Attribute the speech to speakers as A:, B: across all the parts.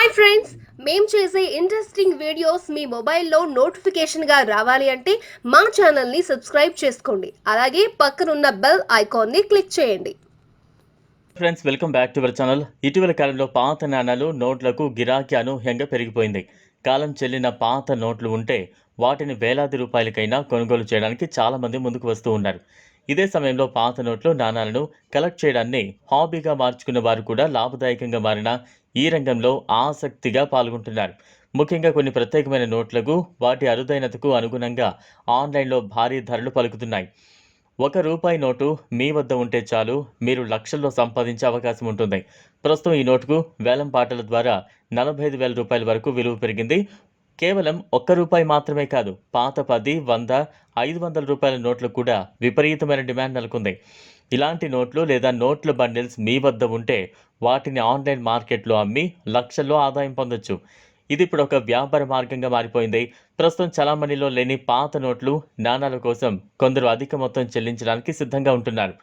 A: Hi friends మేము చేసే interesting videos మీ మొబైల్లో నోటిఫికేషన్గా రావాలి అంటే మా ఛానల్ని సబ్స్క్రైబ్ చేసుకోండి. అలాగే పక్కనున్న బెల్ ఐకాన్ని క్లిక్ చేయండి.
B: Friends welcome back to our channel ఇటీవల కాలంలో పాత నాణాలు నోట్లకు గిరాకీ అనూహ్యంగా పెరిగిపోయింది. కాలం చెల్లిన పాత నోట్లు ఉంటే వాటిని వేలాది రూపాయలకైనా కొనుగోలు చేయడానికి చాలామంది ముందుకు వస్తూ ఉన్నారు. ఇదే సమయంలో పాత నోట్లు నాణాలను కలెక్ట్ చేయడాన్ని హాబీగా మార్చుకున్న వారు కూడా లాభదాయకంగా మారిన ఈ రంగంలో ఆసక్తిగా పాల్గొంటున్నారు. ముఖ్యంగా కొన్ని ప్రత్యేకమైన నోట్లకు వాటి అరుదైనతకు అనుగుణంగా ఆన్లైన్లో భారీ ధరలు పలుకుతున్నాయి. ఒక రూపాయి నోటు మీ వద్ద ఉంటే చాలు మీరు లక్షల్లో సంపాదించే అవకాశం ఉంటుంది. ప్రస్తుతం ఈ నోటుకు వేలం పాటల ద్వారా నలభై ఐదు వేల రూపాయల వరకు విలువ పెరిగింది. కేవలం ఒక్క రూపాయి మాత్రమే కాదు పాత పది వంద ఐదు వందల రూపాయల నోట్లు కూడా విపరీతమైన డిమాండ్ నెలకొంది. ఇలాంటి నోట్లు లేదా నోట్ల బండిల్స్ మీ వద్ద ఉంటే వాటిని ఆన్లైన్ మార్కెట్లో అమ్మి లక్షల్లో ఆదాయం పొందొచ్చు. ఇది ఇప్పుడు ఒక వ్యాపార మార్గంగా మారిపోయింది. ప్రస్తుతం చలామణిలో లేని పాత నోట్లు నాణాల కోసం కొందరు అధిక మొత్తం చెల్లించడానికి సిద్ధంగా ఉంటున్నారు.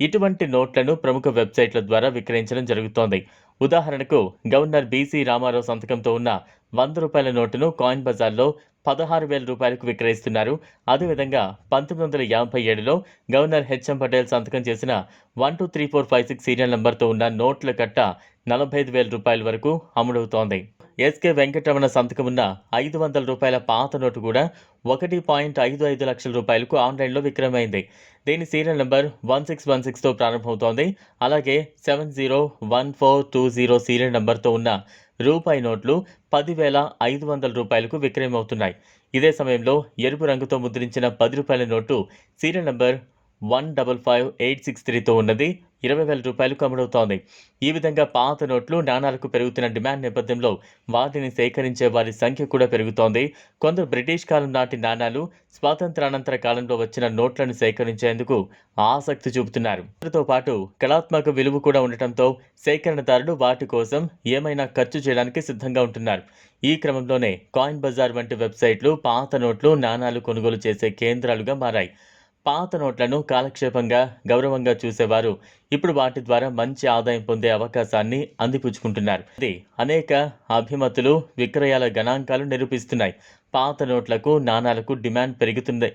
B: ఇటువంటి నోట్లను ప్రముఖ వెబ్సైట్ల ద్వారా విక్రయించడం జరుగుతోంది. ఉదాహరణకు గవర్నర్ బీసీ రామారావు సంతకంతో ఉన్న వంద రూపాయల నోటును కాయిన్ బజార్లో పదహారు వేల రూపాయలకు విక్రయిస్తున్నారు. అదేవిధంగా పంతొమ్మిది వందల యాభై ఏడులో గవర్నర్ హెచ్ఎం పటేల్ సంతకం చేసిన one two three four five six serial నెంబర్తో ఉన్న నోట్ల కట్ట నలభై ఐదు వేల రూపాయల వరకు అమ్ముడవుతోంది ఎస్కే వెంకటరమణ సంతకం ఉన్న ఐదు వందల రూపాయల పాత నోటు కూడా ఒకటి పాయింట్ ఐదు ఐదు లక్షల రూపాయలకు ఆన్లైన్లో విక్రయమైంది దీని serial number one six one సిక్స్తో ప్రారంభమవుతోంది. అలాగే seven zero one four two zero serial నెంబర్తో ఉన్న రూపాయి నోట్లు పదివేల ఐదు వందల రూపాయలకు విక్రయమవుతున్నాయి. ఇదే సమయంలో ఎరుపు రంగుతో ముద్రించిన పది రూపాయల note serial number one double five eight six త్రీతో ఉన్నది. ఇరవై వేల రూపాయలు కమడవుతోంది ఈ విధంగా పాత నోట్లు నాణాలకు పెరుగుతున్న డిమాండ్ నేపథ్యంలో వాటిని సేకరించే వారి సంఖ్య కూడా పెరుగుతోంది. కొందరు బ్రిటిష్ కాలం నాటి నాణాలు స్వాతంత్రానంతర కాలంలో వచ్చిన నోట్లను సేకరించేందుకు ఆసక్తి చూపుతున్నారు. వీటితో పాటు కళాత్మక విలువ కూడా ఉండటంతో సేకరణదారులు వాటి కోసం ఏమైనా ఖర్చు చేయడానికి సిద్ధంగా ఉంటున్నారు. ఈ క్రమంలోనే కాయిన్ బజార్ వంటి వెబ్సైట్లు పాత నోట్లు నాణాలు కొనుగోలు చేసే కేంద్రాలుగా మారాయి. పాత నోట్లను కాలక్షేపంగా గౌరవంగా చూసేవారు. ఇప్పుడు వాటి ద్వారా మంచి ఆదాయం పొందే అవకాశాన్ని అందిపుచ్చుకుంటున్నారు. ఇది అనేక అభిమతులు విక్రయాల గణాంకాలు నిరూపిస్తున్నాయి. పాత నోట్లకు నాణాలకు డిమాండ్ పెరుగుతుంది.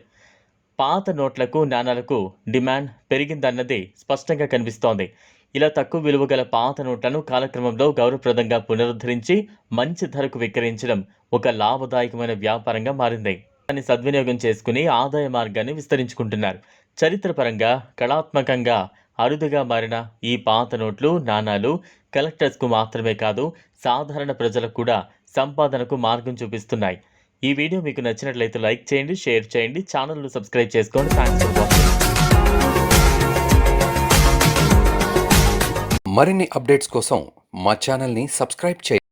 B: పాత నోట్లకు నాణాలకు డిమాండ్ పెరిగిందన్నది స్పష్టంగా కనిపిస్తోంది. ఇలా తక్కువ విలువ గల పాత నోట్లను కాలక్రమంలో గౌరవప్రదంగా పునరుద్ధరించి మంచి ధరకు విక్రయించడం ఒక లాభదాయకమైన వ్యాపారంగా మారింది. దాన్ని సద్వినియోగం చేసుకుని ఆదాయ మార్గాన్ని విస్తరించుకుంటున్నారు. చరిత్రపరంగా కళాత్మకంగా అరుదుగా మారిన ఈ పాత నోట్లు నాణాలు కలెక్టర్స్కు మాత్రమే కాదు సాధారణ ప్రజలకు కూడా సంపాదనకు మార్గం చూపిస్తున్నాయి. ఈ వీడియో మీకు నచ్చినట్లయితే లైక్ చేయండి షేర్ చేయండి ఛానల్ను సబ్స్క్రైబ్ చేసుకోండి. Thanks for watching.
C: మరిన్ని అప్డేట్స్ కోసం మా ఛానల్ని సబ్స్క్రైబ్ చేయండి.